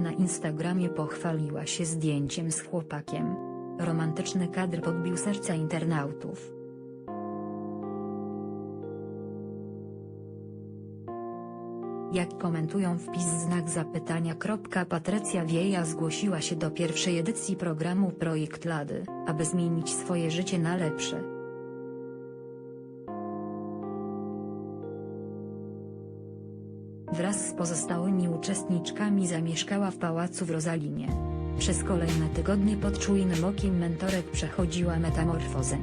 na Instagramie pochwaliła się zdjęciem z chłopakiem. Romantyczny kadr podbił serca internautów. Jak komentują wpis znak zapytania. Patrycja Wieja zgłosiła się do pierwszej edycji programu Projekt Lady, aby zmienić swoje życie na lepsze. Wraz z pozostałymi uczestniczkami zamieszkała w pałacu w Rozalinie. Przez kolejne tygodnie pod czujnym okiem mentorek przechodziła metamorfozę.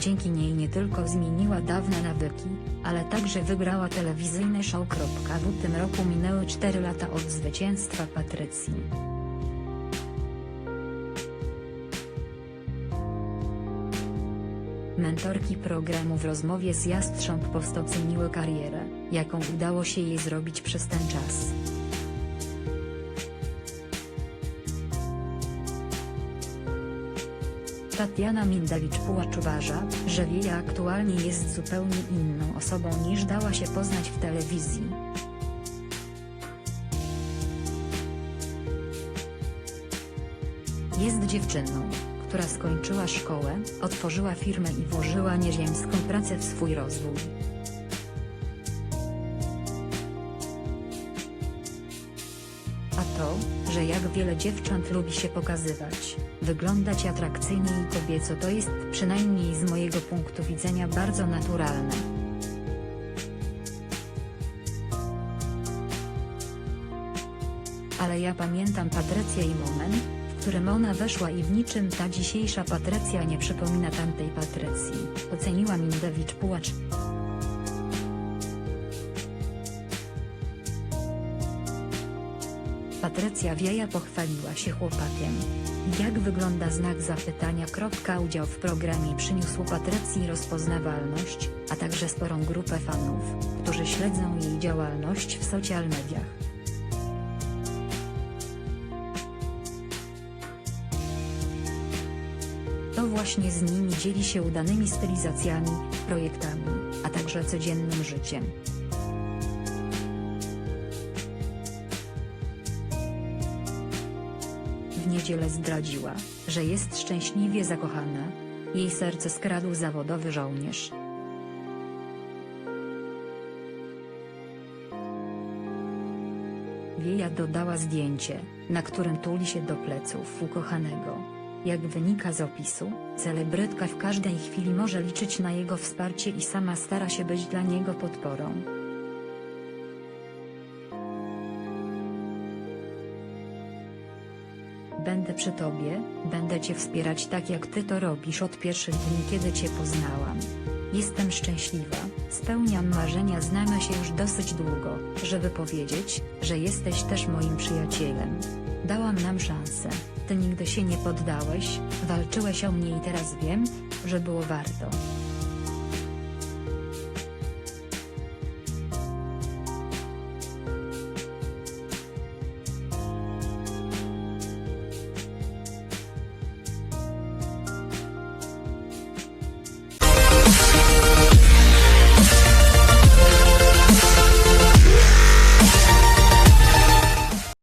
Dzięki niej nie tylko zmieniła dawne nawyki, ale także wygrała telewizyjne show. W tym roku minęły 4 lata od zwycięstwa Patrycji. Mentorki programu w rozmowie z Jastrząb Post oceniły karierę, jaką udało się jej zrobić przez ten czas. Tatiana Mindewicz-Pułacz uważa, że Wieja aktualnie jest zupełnie inną osobą niż dała się poznać w telewizji. Jest dziewczyną, która skończyła szkołę, otworzyła firmę i włożyła nieziemską pracę w swój rozwój. A to, że jak wiele dziewcząt lubi się pokazywać, wyglądać atrakcyjnie i kobieco to jest przynajmniej z mojego punktu widzenia bardzo naturalne. Ale ja pamiętam Patrycję i moment, którym ona weszła i w niczym ta dzisiejsza Patrycja nie przypomina tamtej Patrycji, oceniła Mindewicz Pułacz. Patrycja Wieja pochwaliła się chłopakiem. Jak wygląda znak zapytania. Udział w programie przyniósł Patrycji rozpoznawalność, a także sporą grupę fanów, którzy śledzą jej działalność w social mediach. To właśnie z nimi dzieli się udanymi stylizacjami, projektami, a także codziennym życiem. W niedzielę zdradziła, że jest szczęśliwie zakochana. Jej serce skradł zawodowy żołnierz. Wieja dodała zdjęcie, na którym tuli się do pleców ukochanego. Jak wynika z opisu, celebrytka w każdej chwili może liczyć na jego wsparcie i sama stara się być dla niego podporą. Będę przy tobie, będę cię wspierać tak jak ty to robisz od pierwszych dni kiedy cię poznałam. Jestem szczęśliwa, spełniam marzenia znamy się już dosyć długo, żeby powiedzieć, że jesteś też moim przyjacielem. Dałam nam szansę, ty nigdy się nie poddałeś, walczyłeś o mnie i teraz wiem, że było warto.